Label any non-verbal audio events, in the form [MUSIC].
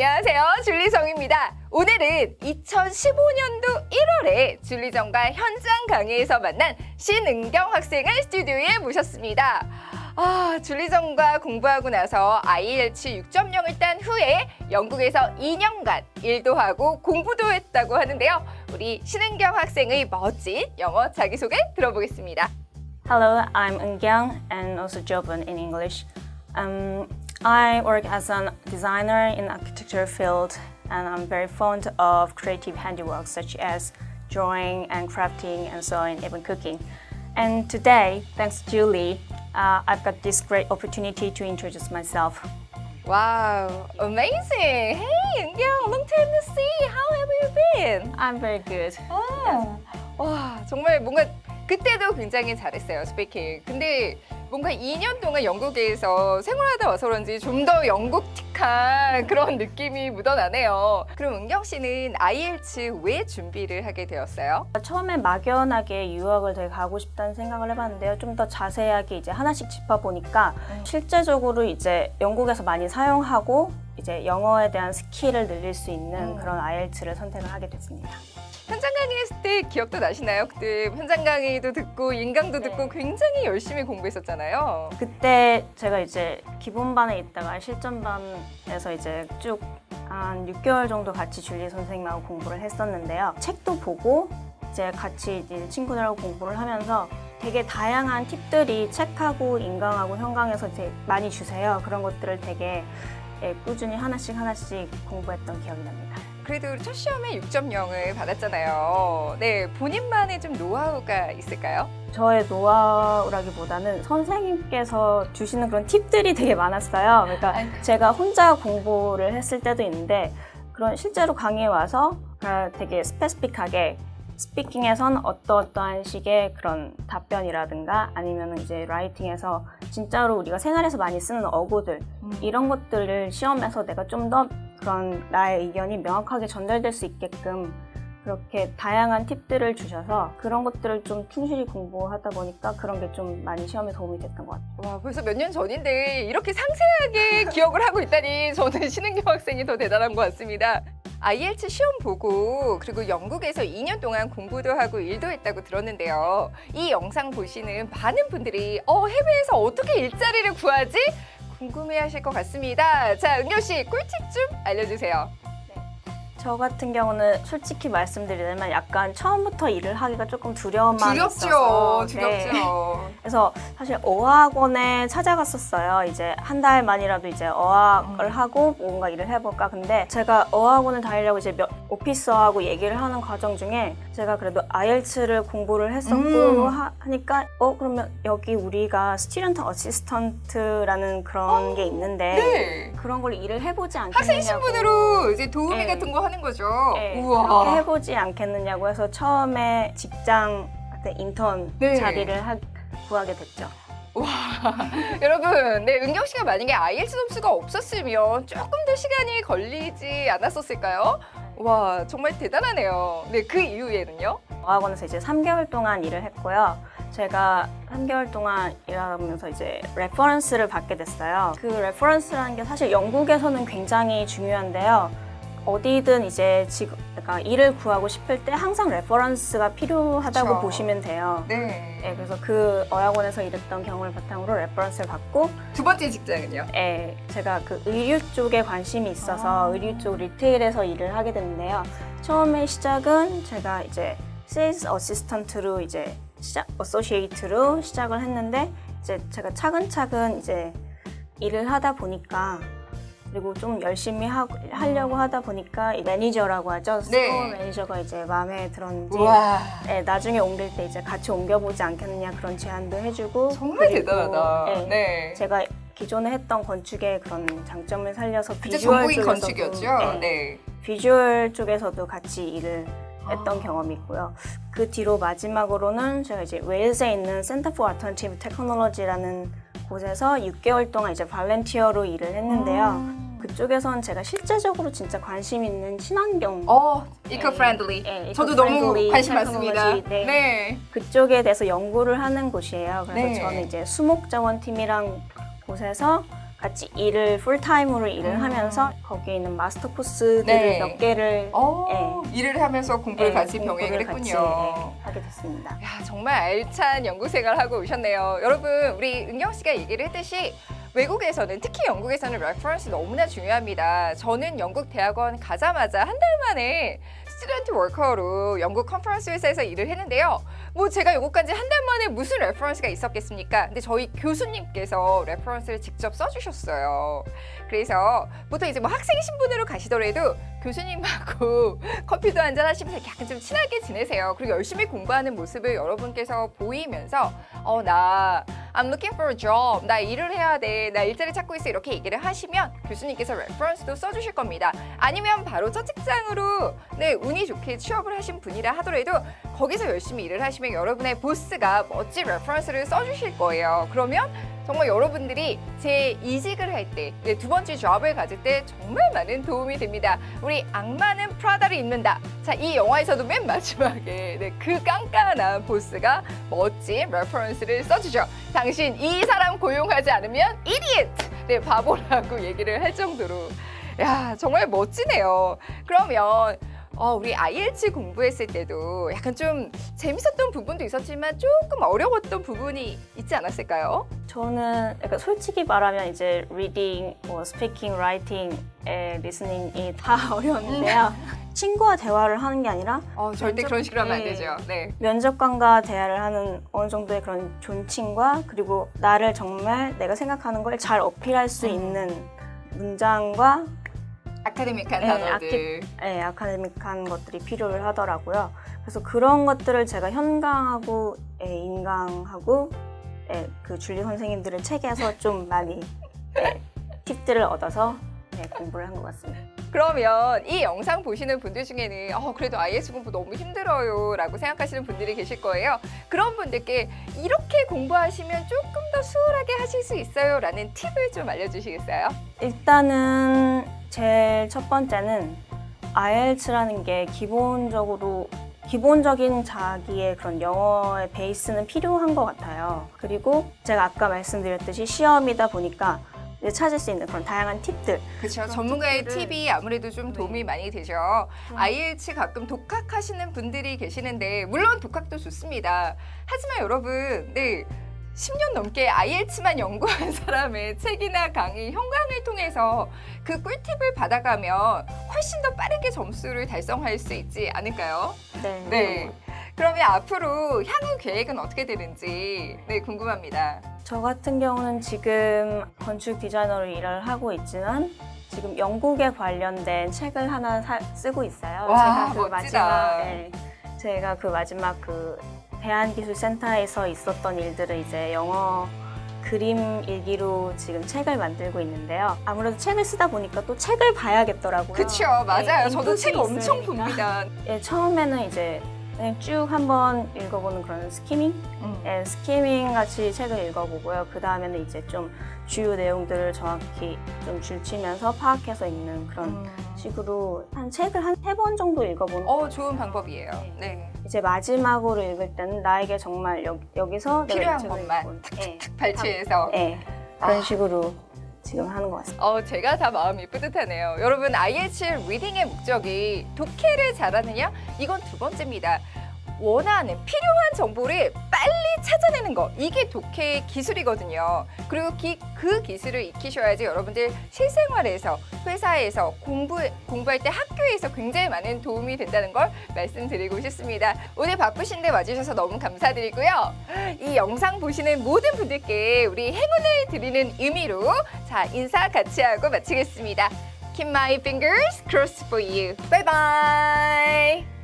안녕하세요. 줄리정입니다. 오늘은 2015년도 1월에 줄리정과 현장 강의에서 만난 신은경 학생을 스튜디오에 모셨습니다. 아, 줄리정과 공부하고 나서 IELTS 6.0을 딴 후에 영국에서 2년간 일도 하고 공부도 했다고 하는데요. 우리 신은경 학생의 멋진 영어 자기소개 들어보겠습니다. Hello, I'm Eun and also Jobun in English. Um, I work as a designer in architecture field and I'm very fond of creative handiwork such as drawing and crafting and so on, even cooking. And today, thanks to Julie, uh, I've got this great opportunity to introduce myself. Wow, amazing! Hey, 은경, long time no see. How have you been? I'm very good. 아, 와 정말 뭔가 그때도 굉장히 잘했어요 스피킹. 근데 뭔가 2년 동안 영국에서 생활하다 와서 그런지 좀 더 영국틱한 [LAUGHS] 그런 느낌이 묻어나네요. 그럼 은경 씨는 IELTS 왜 준비를 하게 되었어요? 처음에 막연하게 유학을 되게 가고 싶다는 생각을 해봤는데요. 좀 더 자세하게 이제 하나씩 짚어보니까 실제적으로 이제 영국에서 많이 사용하고 이제 영어에 대한 스킬을 늘릴 수 있는 음. 그런 IELTS를 선택을 하게 됐습니다. 현장 강의했을 때 기억도 나시나요? 그때 현장 강의도 듣고 인강도 듣고 네. 굉장히 열심히 공부했었잖아요. 그때 제가 이제 기본반에 있다가 실전반에서 이제 쭉 한 6개월 정도 같이 줄리 선생님하고 공부를 했었는데요. 책도 보고 이제 같이 이제 친구들하고 공부를 하면서 되게 다양한 팁들이 책하고 인강하고 현강에서 이제 많이 주세요. 그런 것들을 되게 예, 꾸준히 하나씩 하나씩 공부했던 기억이 납니다. 그래도 첫 시험에 6.0을 받았잖아요. 네, 본인만의 좀 노하우가 있을까요? 저의 노하우라기보다는 선생님께서 주시는 그런 팁들이 되게 많았어요. 그러니까 아이고. 제가 혼자 공부를 했을 때도 있는데 그런 실제로 강의에 와서 그러니까 되게 스페시픽하게 스피킹에선 어떠어떠한 식의 그런 답변이라든가 아니면 이제 라이팅에서 진짜로 우리가 생활에서 많이 쓰는 어구들 이런 것들을 시험에서 내가 좀 더 그런 나의 의견이 명확하게 전달될 수 있게끔 그렇게 다양한 팁들을 주셔서 그런 것들을 좀 충실히 공부하다 보니까 그런 게 좀 많이 시험에 도움이 됐던 것 같아요. 와, 벌써 몇 년 전인데 이렇게 상세하게 기억을 하고 있다니 저는 신은경 학생이 더 대단한 것 같습니다. IELTS 시험 보고 그리고 영국에서 2년 동안 공부도 하고 일도 했다고 들었는데요. 이 영상 보시는 많은 분들이 어, 해외에서 어떻게 일자리를 구하지? 궁금해하실 것 같습니다. 자, 은경 씨 꿀팁 좀 알려주세요. 저 같은 경우는 솔직히 말씀드리자면 약간 처음부터 일을 하기가 조금 마음이 있어서 두렵죠, 네. 두렵죠. 그래서 사실 어학원에 찾아갔었어요. 이제 한 달 만이라도 이제 어학을 음. 하고 뭔가 일을 해볼까. 근데 제가 어학원을 다니려고 이제 몇, 오피서하고 얘기를 하는 과정 중에 제가 그래도 IELTS를 공부를 했었고 음. 하, 하니까 어 그러면 여기 우리가 스튜던트 어시스턴트라는 그런 게 있는데 네. 그런 걸 일을 해보지 않겠느냐고. 학생 신분으로 이제 도우미 네. 같은 거 하는 거죠. 네, 우와. 그렇게 해보지 않겠느냐고 해서 처음에 직장 같은 인턴 네. 자리를 하, 구하게 됐죠. [LAUGHS] 여러분, 네, 은경 씨가 만약에 IELTS 점수가 없었으면 조금 더 시간이 걸리지 않았었을까요? 와, 정말 대단하네요. 네, 그 이후에는요? 어학원에서 이제 3개월 동안 일을 했고요. 제가 3개월 동안 일하면서 이제 레퍼런스를 받게 됐어요. 그 레퍼런스라는 게 사실 영국에서는 굉장히 중요한데요. 어디든 이제 지금 그러니까 일을 구하고 싶을 때 항상 레퍼런스가 필요하다고 그쵸. 보시면 돼요. 네. 네, 그래서 그 어학원에서 일했던 경험을 바탕으로 레퍼런스를 받고 두 번째 직장은요? 예, 제가 그 의류 쪽에 관심이 있어서 아. 의류 쪽 리테일에서 일을 하게 됐는데요. 처음에 시작은 제가 이제 세일즈 어시스턴트로 이제 시작, 어소시에이트로 시작을 했는데 이제 제가 차근차근 이제 일을 하다 보니까 그리고 좀 열심히 하, 하려고 하다 보니까 이 매니저라고 하죠. 스토어 네. 매니저가 이제 마음에 들었는지 와, 예, 나중에 옮길 때 이제 같이 옮겨보지 않겠느냐 그런 제안도 해주고 정말 그리고, 대단하다. 예, 네. 제가 기존에 했던 건축의 그런 장점을 살려서 그때 비주얼 전공이 쪽에서도 건축이었죠? 네, 네. 비주얼 쪽에서도 같이 일을 했던 아. 경험이 있고요. 그 뒤로 마지막으로는 제가 이제 웨일즈에 있는 센터 포 알터너티브 테크놀로지라는 곳에서 6개월 동안 이제 발렌티어로 일을 했는데요. 음. 그쪽에선 제가 실제적으로 진짜 관심 있는 친환경 어, eco-friendly. 예, 저도 너무 eco-friendly 관심 많습니다. 테크놀로지, 네. 네. 그쪽에 대해서 연구를 하는 곳이에요. 그래서 네. 저는 이제 수목 자원 팀이랑 곳에서 같이 일을 풀타임으로 일을 음. 하면서 거기에 있는 마스터 코스들을 네. 몇 개를 어, 일을 하면서 공부를 예, 같이 공부를 병행을 같이, 했군요. 예, 하게 됐습니다. 야, 정말 알찬 연구 생활 하고 오셨네요. 여러분, 우리 은경 씨가 얘기를 했듯이 외국에서는 특히 영국에서는 레퍼런스 너무나 중요합니다. 저는 영국 대학원 가자마자 한 달 만에 스튜던트 워커로 영국 컨퍼런스 회사에서 일을 했는데요. 뭐 제가 영국 간지 한 달 만에 무슨 레퍼런스가 있었겠습니까? 근데 저희 교수님께서 레퍼런스를 직접 써주셨어요. 그래서 보통 이제 뭐 학생 신분으로 가시더라도 교수님하고 [LAUGHS] 커피도 한잔 하시면서 약간 좀 친하게 지내세요. 그리고 열심히 공부하는 모습을 여러분께서 보이면서 어 나 I'm looking for a job. 나 일을 해야 돼. 나 일자리 찾고 있어. 이렇게 얘기를 하시면 교수님께서 레퍼런스도 써주실 겁니다. 아니면 바로 첫 직장으로 네 운이 좋게 취업을 하신 분이라 하더라도 거기서 열심히 일을 하시면 여러분의 보스가 멋진 레퍼런스를 써주실 거예요. 그러면 정말 여러분들이 제 이직을 할 때, 네, 두 번째 잡을 가질 때 정말 많은 도움이 됩니다. 우리 악마는 프라다를 입는다. 자, 이 영화에서도 맨 마지막에 네, 그 깐깐한 보스가 멋진 레퍼런스를 써주죠. 당신 이 사람 고용하지 않으면 이디엇! 네, 바보라고 얘기를 할 정도로. 야, 정말 멋지네요. 그러면 어, 우리 IELTS 공부했을 때도 약간 좀 재밌었던 부분도 있었지만 조금 어려웠던 부분이 있지 않았을까요? 저는 약간 솔직히 말하면 이제 reading, 뭐 speaking, writing, 에 listening이 다 [LAUGHS] 어려웠는데요. 친구와 대화를 하는 게 아니라 어, 절대 그런 식으로 하면 안 네. 되죠. 네. 면접관과 대화를 하는 어느 정도의 그런 존칭과 그리고 나를 정말 내가 생각하는 걸 잘 어필할 수 음. 있는 문장과 아카데믹한 네, 단어들. 예, 아카데믹한 것들이 필요를 하더라고요. 그래서 그런 것들을 제가 현강하고 예, 인강하고 예, 그 줄리 선생님들의 책에서 좀 많이 예, 팁들을 얻어서 예, 공부를 한 것 같습니다. 그러면 이 영상 보시는 분들 중에는 어, 그래도 IS 공부 너무 힘들어요 라고 생각하시는 분들이 계실 거예요. 그런 분들께 이렇게 공부하시면 조금 더 수월하게 하실 수 있어요 라는 팁을 좀 알려주시겠어요? 일단은 제일 첫 번째는 IELTS라는 게 기본적으로 기본적인 자기의 그런 영어의 베이스는 필요한 것 같아요. 그리고 제가 아까 말씀드렸듯이 시험이다 보니까 이제 찾을 수 있는 그런 다양한 팁들. 그렇죠. 전문가의 팁들을- 팁이 아무래도 좀 네. 도움이 많이 되죠. 음. IELTS 가끔 독학하시는 분들이 계시는데 물론 독학도 좋습니다. 하지만 여러분, 네. 10년 넘게 IELTS만 연구한 사람의 책이나 강의, 현강을 통해서 그 꿀팁을 받아가면 훨씬 더 빠르게 점수를 달성할 수 있지 않을까요? 네. 네. 그러면 앞으로 향후 계획은 어떻게 되는지 네, 궁금합니다. 저 같은 경우는 지금 건축 디자이너로 일을 하고 있지만 지금 영국에 관련된 책을 하나 사- 쓰고 있어요. 와, 제가 그 멋지다. 마지막 네, 제가 그 마지막 그 대한기술센터에서 있었던 일들을 이제 영어 그림 일기로 지금 책을 만들고 있는데요. 아무래도 책을 쓰다 보니까 또 책을 봐야겠더라고요. 그렇죠. 맞아요. 네, 저도 인풋이 책 엄청 있으니까. 봅니다. 예, 처음에는 이제 그냥 쭉 한번 읽어보는 그런 스키밍? 음. 예, 스키밍 같이 책을 읽어보고요. 그 다음에는 이제 좀 주요 내용들을 정확히 좀 줄치면서 파악해서 읽는 그런 음. 식으로 한 책을 한 세 번 정도 읽어보는 어, 좋은 방법이에요. 네. 이제 마지막으로 읽을 때는 나에게 정말 여, 이 필요한 것만 읽고, 예, 발췌해서. 예, 그런 식으로 지금 하는 것 같습니다. 어, 제가 다 마음이 뿌듯하네요. 여러분, IELTS 리딩의 목적이 독해를 잘하느냐? 이건 두 번째입니다. 원하는 필요한 정보를 빨리 찾아내는 거 이게 독해의 기술이거든요. 그리고 기, 그 기술을 익히셔야지 여러분들 실생활에서 회사에서 공부 공부할 때 학교에서 굉장히 많은 도움이 된다는 걸 말씀드리고 싶습니다. 오늘 바쁘신데 와주셔서 너무 감사드리고요. 이 영상 보시는 모든 분들께 우리 행운을 드리는 의미로 자 인사 같이 하고 마치겠습니다. Keep my fingers crossed for you. Bye bye.